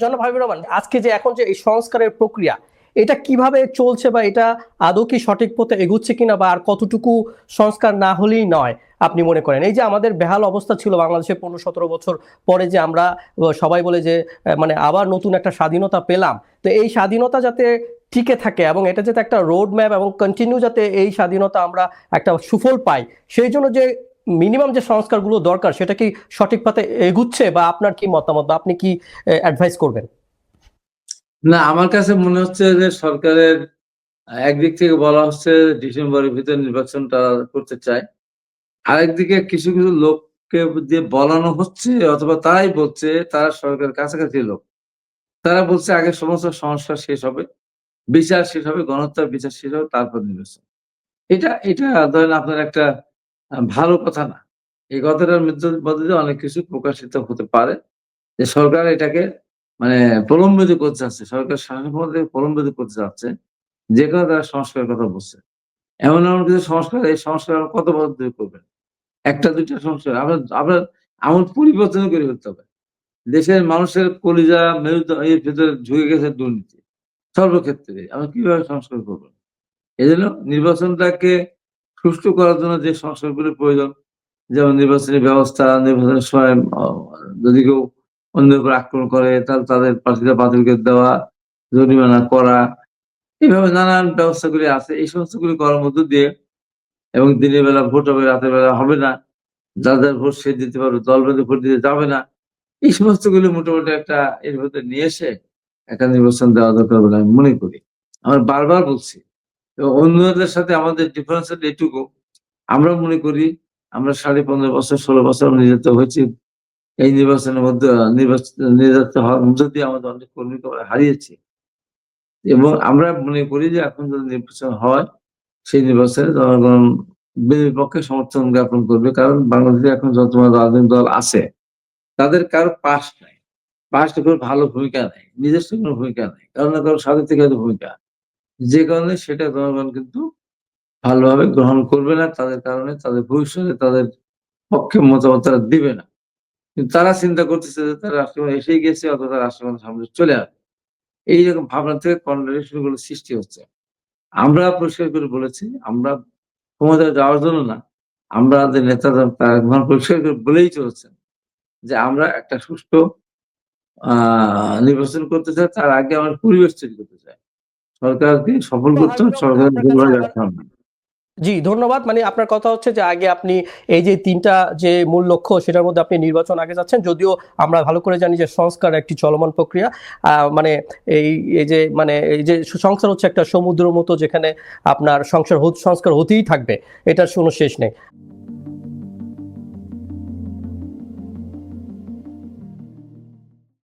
আজকে যে এখন যে এই সংস্কারের প্রক্রিয়া, এটা কীভাবে চলছে বা এটা আদৌ কি সঠিক পথে এগুচ্ছে কিনা বা আর কতটুকু সংস্কার না হলেই নয়, আপনি মনে করেন। এই যে আমাদের বেহাল অবস্থা ছিল বাংলাদেশে পনেরো সতেরো বছর পরে যে আমরা সবাই বলে যে মানে আবার নতুন একটা স্বাধীনতা পেলাম, তো এই স্বাধীনতা যাতে টিকে থাকে এবং এটা যাতে একটা রোড ম্যাপ এবং কন্টিনিউ যাতে এই স্বাধীনতা আমরা একটা সুফল পাই, সেই জন্য যে মিনিমাম যে সংস্কারগুলো দরকার, সেটা কি সঠিক পথে এগুচ্ছে বা আপনার কি মতামত বা আপনি কি অ্যাডভাইস করবেন? না, আমার কাছে মনে হচ্ছে যে সরকারের একদিক থেকে বলা হচ্ছে ডিসেম্বরের ভিতরে নির্বাচনটা করতে চায়। আরেকদিকে কিছু কিছু লোককে দিয়ে বলানো হচ্ছে অথবা তারাই বলছে, তারা সরকারের কাছাকাছি লোক। তারা বলছে আগে সমস্ত সমস্যা শেষ হবে, বিচার শেষ হবে, গণহত্যার বিচার শেষ হবে, তারপর নির্বাচন। এটা এটা ধরেন আপনার একটা ভালো কথা না। এই কথাটার মধ্যে মধ্যে অনেক কিছু প্রকাশিত হতে পারে যে সরকার এটাকে মানে প্রলম্বিত করতে চাচ্ছে সরকার শাসন প্রলম্বিত করতে চাচ্ছে যে কোনো তারা সংস্কারের কথা বলছে। এমন এমন কিছু সংস্কার, এই সংস্কার কত বছর করবেন একটা, দুইটা সংস্কার আমরা আমরা আমল পরিবর্তন করে ফেলতে হবে। দেশের মানুষের কলিজা মেরুদ এর ভেতরে ঢুকে গেছে দুর্নীতি। সর্বক্ষেত্রে আমরা কীভাবে সংস্কার করব? এই জন্য নির্বাচনটাকে সুষ্ঠু করার জন্য যে সংস্কারগুলি প্রয়োজন, যেমন নির্বাচনী ব্যবস্থা, নির্বাচনের সময় যদি কেউ অন্যের উপর আক্রমণ করে, তাহলে তাদের প্রার্থীরা বাতিল করে দেওয়া, জরিমানা করা এইভাবে নানান ব্যবস্থাগুলি আছে। এই সমস্তগুলি করার মধ্য দিয়ে এবং দিনের বেলা ভোট হবে, রাতের বেলা হবে না যাদের ভোট সে দিতে পারবে, দল বেঁধে ভোট দিতে যাবে না। এই সমস্তগুলি মোটামুটি একটা এর ভেতরে নিয়ে এসে একটা নির্বাচন দেওয়া দরকার বলে আমি মনে করি। আমরা বারবার বলছি অন্যদের সাথে আমাদের ডিফারেন্স এটুকু আমরা মনে করি, আমরা সাড়ে পনেরো বছর, ষোলো বছর আমরা হয়েছি। এই নির্বাচনের মধ্যে নির্যাতিত হওয়ার মধ্যে আমাদের অনেক কর্মীকে আমরা হারিয়েছি। এবং আমরা মনে করি যে এখন যদি নির্বাচন হয়, সেই নির্বাচনে জনগণ বিএনপির পক্ষে সমর্থন জ্ঞাপন করবে। কারণ বাংলাদেশে এখন যত রাজনৈতিক দল আছে, তাদের কারও পাশ নাই। পাশ কোনো ভালো ভূমিকা নেই। নিজস্ব কোনো ভূমিকা নেই। কারণ না কারও স্বাধীন থেকে ভূমিকা। যে কারণে সেটা জনগণ কিন্তু ভালোভাবে গ্রহণ করবে না, তাদের কারণে তাদের ভবিষ্যতে তাদের পক্ষে মতামত তারা দিবে না। কিন্তু তারা চিন্তা করতেছে যে তারা রাষ্ট্রপতি এসেই গেছে অথবা তারা সামনে চলে আসবে। এইরকম ভাবনা থেকে কন্ট্রাডিকশনগুলো সৃষ্টি হচ্ছে। আমরা পরিষ্কার করে বলেছি, আমরা ক্ষমতায় যাওয়ার জন্য না, আমরা আমাদের নেতারা তারা পরিষ্কার করে বলেই চলেছেন যে আমরা একটা সুষ্ঠু নির্বাচন করতে চাই, তার আগে আমরা পরিবেশ তৈরি করতে চাই। সরকারকে সফল করতে হবে সরকারের রাখতে হবে। জি ধন্যবাদ। মানে আপনার কথা হচ্ছে যে আগে আপনি এই যে তিনটা যে মূল লক্ষ্য সেটার মধ্যে আপনি নির্বাচন আগে যাচ্ছেন। যদিও আমরা ভালো করে জানি যে সংস্কার একটি চলমান প্রক্রিয়া। আহ, মানে এই এই যে মানে এই যে সংস্কার হচ্ছে একটা সমুদ্র মতো যেখানে আপনার সংসার সংস্কার হতেই থাকবে। এটার কোনো শেষ নেই।